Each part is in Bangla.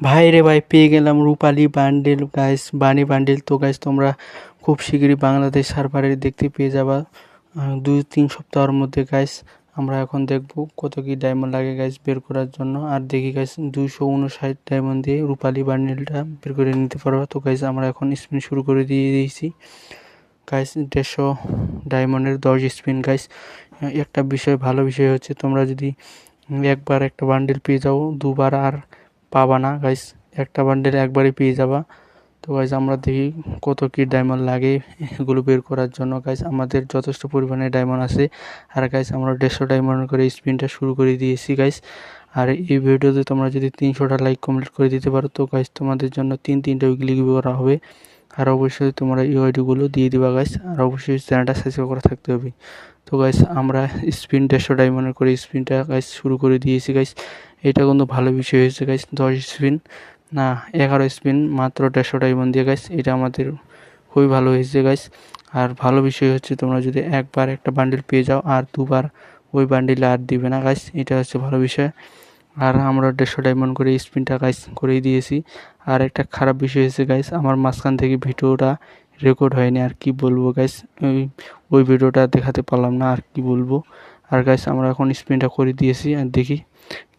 ভাই রে ভাই, পেয়ে গেলাম রূপালী বান্ডেল গাইস বানি বান্ডেল তো গাইস তোমরা খুব শীঘ্রই বাংলাদেশ সার্ভারে দেখতে পেয়ে যাবা। দুই, তিন সপ্তাহের মধ্যে গাইস আমরা এখন দেখব কত কি ডায়মন্ড লাগে গাইস বের করার জন্য। আর দেখি গাইস দুইশো উনষাট ডায়মন্ড দিয়ে রূপালী বান্ডেলটা বের করে নিতে পারবা। তো গাইস আমরা এখন স্পিন শুরু করে দিয়ে দিয়েছি। গাইস দেড়শো ডায়মন্ডের দশ স্পিন গাইস একটা বিষয়, ভালো বিষয় হচ্ছে তোমরা যদি একবার একটা বান্ডেল পেয়ে যাও, দুবার আর পাবা না গাইস একটা বান্ডেল একবারই পেয়ে যাবা। তো গাইস আমরা দেখি কত কি ডায়মন্ড লাগে এগুলো বের করার জন্য। গাইস আমাদের যথেষ্ট পরিমাণে ডায়মন্ড আছে। আর গাইস আমরা দেড়শো ডায়মন্ড করে স্পিনটা শুরু করে দিয়েছি গাইস আর এই ভিডিওতে তোমরা যদি তিনশোটা লাইক কমপ্লিট করে দিতে পারো, তো গাইস তোমাদের জন্য তিন তিনটা উইকলি করা হবে। আর অবশ্যই তোমরা ইউআইডিগুলো দিয়ে দিবা গাইস আর অবশ্যই চ্যানেলটা সাবস্ক্রাইব করা থাকতে হবে। তো গাইস আমরা স্পিন দেড়শো ডায়মন্ড করে স্পিনটা গাইস শুরু করে দিয়েছি গাইস এটা কিন্তু ভালো বিষয় হয়েছে গাইস দশ স্পিন। না, এগারো স্পিন, মাত্র দেড়শো ডায়মন্ড দিয়ে গাইস এটা আমাদের খুবই ভালো হয়েছে গাইস আর ভালো বিষয় হচ্ছে তোমরা যদি একবার একটা বান্ডিল পেয়ে যাও, আর দুবার ওই বান্ডিলে আর দিবে না গাইস এটা হচ্ছে ভালো বিষয়। আর আমরা দেড়শো ডায়মন্ড করে স্পিনটা গাইস করেই দিয়েছি। আর একটা খারাপ বিষয় হয়েছে গাইস আমার মাঝখান থেকে ভিডিওটা রেকর্ড হয়নি, আর কি বলব গাইস ওই ওই ভিডিওটা দেখাতে পারলাম না, আর কি বলব? আর গাইস আমরা এখন স্পিনটা করে দিয়েছি আর দেখি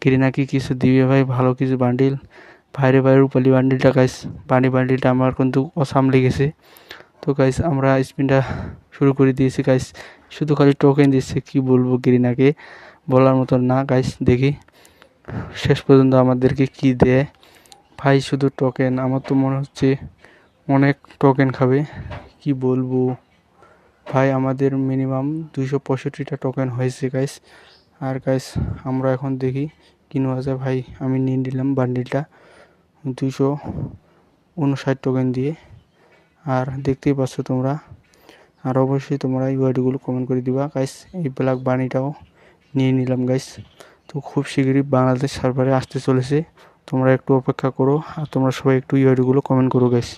কিরি নাকি কিছু দিবে ভাই, ভালো কিছু বান্ডিল ভাইরে ভাই, রূপালি বান্ডিলটা গাইস বানি বান্ডিলটা আমার কিন্তু অসাম লেগেছে। তো গাইস আমরা স্পিনটা শুরু করে দিয়েছি গাইস শুধু খালি টোকেন দিচ্ছে, কি বলব গিরিনাকে বলার মতো না গাইস দেখি। শেষ পর্যন্ত আমাদেরকে কি দেয়? ভাই, শুধু টোকেন আমার তো মনে হচ্ছে অনেক টোকেন খাবে। কি বলব? ভাই, আমাদের মিনিমাম দুইশো পঁয়ষট্টিটা টোকেন হয়েছে গাইস আর গাইস আমরা এখন দেখি কি নেওয়া যায় ভাই, আমি নিয়ে নিলাম বান্ডিলটা দুইশো উনষাট টোকেন দিয়ে। আর দেখতেই পাচ্ছ তোমরা। আর অবশ্যই তোমরা এই ইউআইডিগুলো কমেন্ট করে দিবা গাইস এই ব্ল্যাক বানিটাও নিয়ে নিলাম গাইস তো খুব শীঘ্রই বাংলাদেশ সার্ভারে আসতে চলেছে। তোমরা একটু অপেক্ষা করো, আর তোমরা সবাই একটু ইউআইডিগুলো কমেন্ট করো গাইস